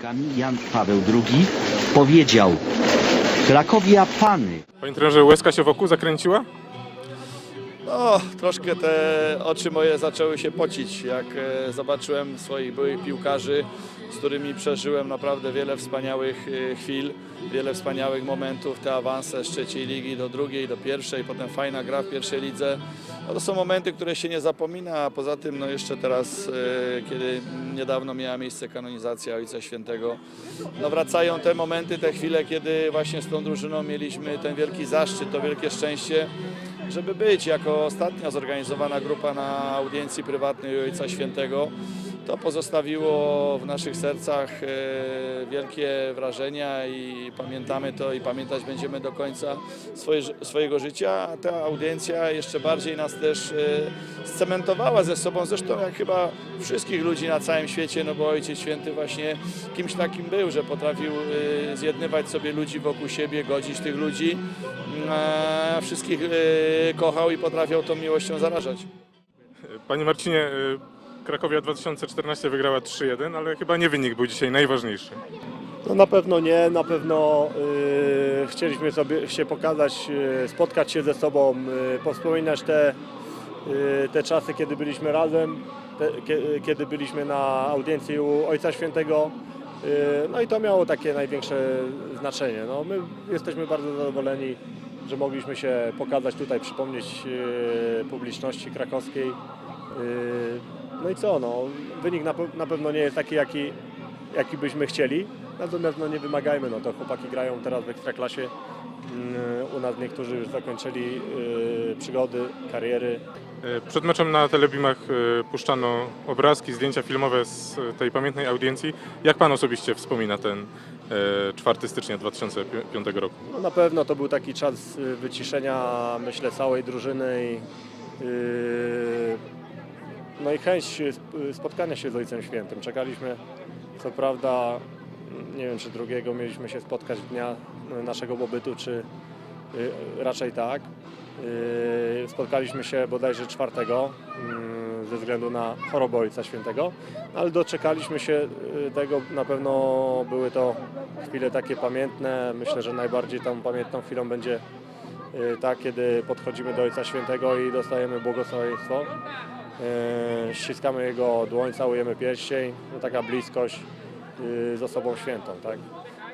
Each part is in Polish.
katolikami Jan Paweł II powiedział Krakowia Pany. Panie trenerze, łezka się wokół zakręciła? No, troszkę te oczy moje zaczęły się pocić, jak e, zobaczyłem swoich byłych piłkarzy, z którymi przeżyłem naprawdę wiele wspaniałych e, chwil, wiele wspaniałych momentów, te awanse z trzeciej ligi do drugiej, do pierwszej, potem fajna gra w pierwszej lidze. No, to są momenty, które się nie zapomina, a poza tym no, jeszcze teraz, e, kiedy niedawno miała miejsce kanonizacja Ojca Świętego, no, wracają te momenty, te chwile, kiedy właśnie z tą drużyną mieliśmy ten wielki zaszczyt, to wielkie szczęście, żeby być jako ostatnia zorganizowana grupa na audiencji prywatnej Ojca Świętego. To pozostawiło w naszych sercach e, wielkie wrażenia i pamiętamy to i pamiętać będziemy do końca swoje, swojego życia. A ta audiencja jeszcze bardziej nas też e, scementowała ze sobą, zresztą jak chyba wszystkich ludzi na całym świecie, no bo Ojciec Święty właśnie kimś takim był, że potrafił e, zjednywać sobie ludzi wokół siebie, godzić tych ludzi, wszystkich kochał i potrafił tą miłością zarażać. Panie Marcinie, Krakowia 2014 wygrała 3-1, ale chyba nie wynik był dzisiaj najważniejszy. No na pewno nie, na pewno y, chcieliśmy sobie się pokazać, y, spotkać się ze sobą, y, powspominać te, y, te czasy, kiedy byliśmy razem, te, kie- kiedy byliśmy na audiencji u Ojca Świętego. No i to miało takie największe znaczenie. No, my jesteśmy bardzo zadowoleni, że mogliśmy się pokazać tutaj, przypomnieć publiczności krakowskiej. No i co, no, wynik na, na pewno nie jest taki, jaki, jaki byśmy chcieli. Natomiast no, nie wymagajmy, no to chłopaki grają teraz w Ekstraklasie. Mm, U nas niektórzy już zakończyli y, przygody, kariery. Y, Przed meczem na Telebimach y, puszczano obrazki, zdjęcia filmowe z y, tej pamiętnej audiencji. Jak Pan osobiście wspomina ten y, 4 stycznia 2005 roku? No, na pewno to był taki czas y, wyciszenia, myślę, całej drużyny i, y, no i chęć sp- spotkania się z Ojcem Świętym. Czekaliśmy, co prawda, nie wiem czy drugiego mieliśmy się spotkać dnia y, naszego pobytu, czy y, raczej tak. Y, Spotkaliśmy się bodajże czwartego mm, ze względu na chorobę Ojca Świętego, ale doczekaliśmy się y, tego, na pewno były to chwile takie pamiętne. Myślę, że najbardziej tą pamiętną chwilą będzie ta, kiedy podchodzimy do Ojca Świętego i dostajemy błogosławieństwo. Y, Ściskamy Jego dłoń, całujemy pierścień, no taka bliskość y, z osobą świętą, tak?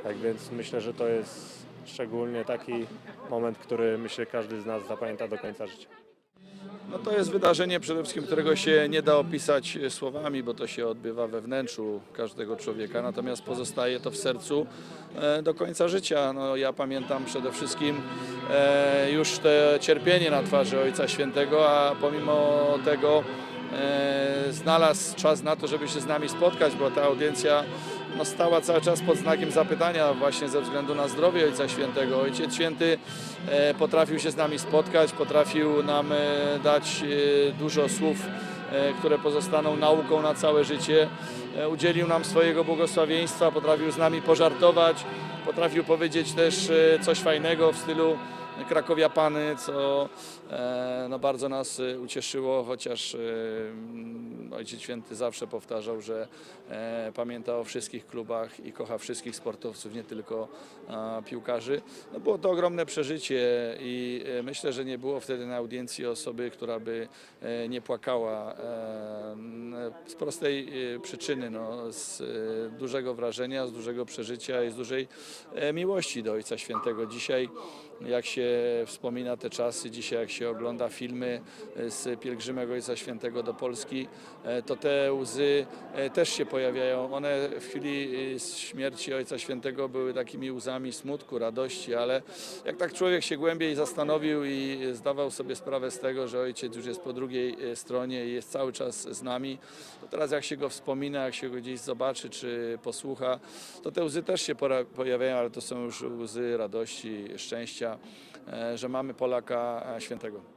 Tak więc myślę, że to jest szczególnie taki moment, który myślę każdy z nas zapamięta do końca życia. No to jest wydarzenie przede wszystkim, którego się nie da opisać słowami, bo to się odbywa we wnętrzu każdego człowieka, natomiast pozostaje to w sercu e, do końca życia. No, ja pamiętam przede wszystkim e, już te cierpienie na twarzy Ojca Świętego, a pomimo tego e, znalazł czas na to, żeby się z nami spotkać, bo ta audiencja no, stała cały czas pod znakiem zapytania właśnie ze względu na zdrowie Ojca Świętego. Ojciec Święty e, potrafił się z nami spotkać, potrafił nam e, dać e, dużo słów, które pozostaną nauką na całe życie. Udzielił nam swojego błogosławieństwa, potrafił z nami pożartować, potrafił powiedzieć też coś fajnego w stylu Krakowia Pany, co e, no, bardzo nas e, ucieszyło, chociaż e, Ojciec Święty zawsze powtarzał, że pamięta o wszystkich klubach i kocha wszystkich sportowców, nie tylko piłkarzy. No, było to ogromne przeżycie i myślę, że nie było wtedy na audiencji osoby, która by nie płakała z prostej przyczyny, no, z dużego wrażenia, z dużego przeżycia i z dużej miłości do Ojca Świętego. Dzisiaj jak się wspomina te czasy, dzisiaj jak się ogląda filmy e, z pielgrzymego Ojca Świętego do Polski, e, to te łzy e, też się pojawiają. One w chwili śmierci Ojca Świętego były takimi łzami smutku, radości, ale jak tak człowiek się głębiej zastanowił i zdawał sobie sprawę z tego, że Ojciec już jest po drugiej stronie i jest cały czas z nami, to teraz jak się go wspomina, jak się go gdzieś zobaczy czy posłucha, to te łzy też się pojawiają, ale to są już łzy radości, szczęścia, e, że mamy Polaka e, świętego.